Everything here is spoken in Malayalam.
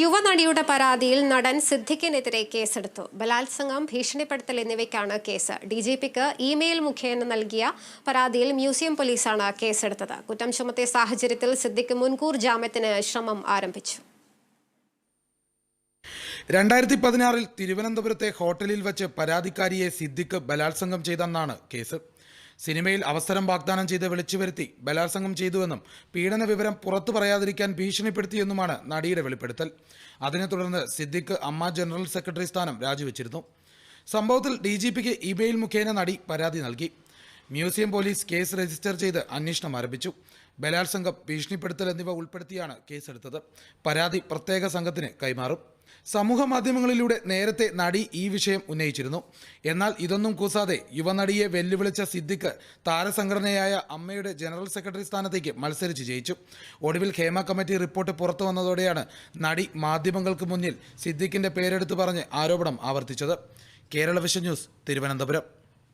യുവനടിയുടെ പരാതിയിൽ നടൻ സിദ്ദിഖിനെതിരെ കേസെടുത്തു. ബലാത്സംഗം ഭീഷണിപ്പെടുത്തൽ എന്നിവയ്ക്കാണ് കേസ്. ഡി ജി പിക്ക് ഇമെയിൽ മുഖേന നൽകിയ പരാതിയിൽ മ്യൂസിയം പോലീസാണ് കേസെടുത്തത്. കുറ്റം ചുമത്തിയ സാഹചര്യത്തിൽ സിദ്ദിഖ് മുൻകൂർ ജാമ്യത്തിന് ശ്രമം ആരംഭിച്ചു. രണ്ടായിരത്തി പതിനാറിൽ തിരുവനന്തപുരത്തെ ഹോട്ടലിൽ വച്ച് പരാതിക്കാരിയെ സിദ്ദിഖ് ബലാത്സംഗം ചെയ്തെന്നാണ് കേസ്. സിനിമയിൽ അവസരം വാഗ്ദാനം ചെയ്ത് വിളിച്ചു വരുത്തി ബലാത്സംഗം ചെയ്തുവെന്നും പീഡന വിവരം പുറത്തു പറയാതിരിക്കാൻ ഭീഷണിപ്പെടുത്തിയെന്നുമാണ് നടിയുടെ വെളിപ്പെടുത്തൽ. അതിനെ തുടർന്ന് സിദ്ദിഖ് അമ്മ ജനറൽ സെക്രട്ടറി സ്ഥാനം രാജിവെച്ചിരുന്നു. സംഭവത്തിൽ ഡി ജി പിക്ക് ഇമെയിൽ മുഖേന നടി പരാതി നൽകി. മ്യൂസിയം പോലീസ് കേസ് രജിസ്റ്റർ ചെയ്ത് അന്വേഷണം ആരംഭിച്ചു. ബലാത്സംഗം ഭീഷണിപ്പെടുത്തൽ എന്നിവ ഉൾപ്പെടുത്തിയാണ് കേസെടുത്തത്. പരാതി പ്രത്യേക സംഘത്തിന് കൈമാറും. സമൂഹ മാധ്യമങ്ങളിലൂടെ നേരത്തെ നടി ഈ വിഷയം ഉന്നയിച്ചിരുന്നു. എന്നാൽ ഇതൊന്നും കൂസാതെ യുവനടിയെ വെല്ലുവിളിച്ച സിദ്ദിഖ് താരസംഘടനയായ അമ്മയുടെ ജനറൽ സെക്രട്ടറി സ്ഥാനത്തേക്ക് മത്സരിച്ച് ജയിച്ചു. ഒടുവിൽ ഹേമ കമ്മിറ്റി റിപ്പോർട്ട് പുറത്തു വന്നതോടെയാണ് നടി മാധ്യമങ്ങൾക്ക് മുന്നിൽ സിദ്ദിഖിന്റെ പേരെടുത്ത് പറഞ്ഞ് ആരോപണം ആവർത്തിച്ചത്. Kerala vision news Thiruvananthapuram.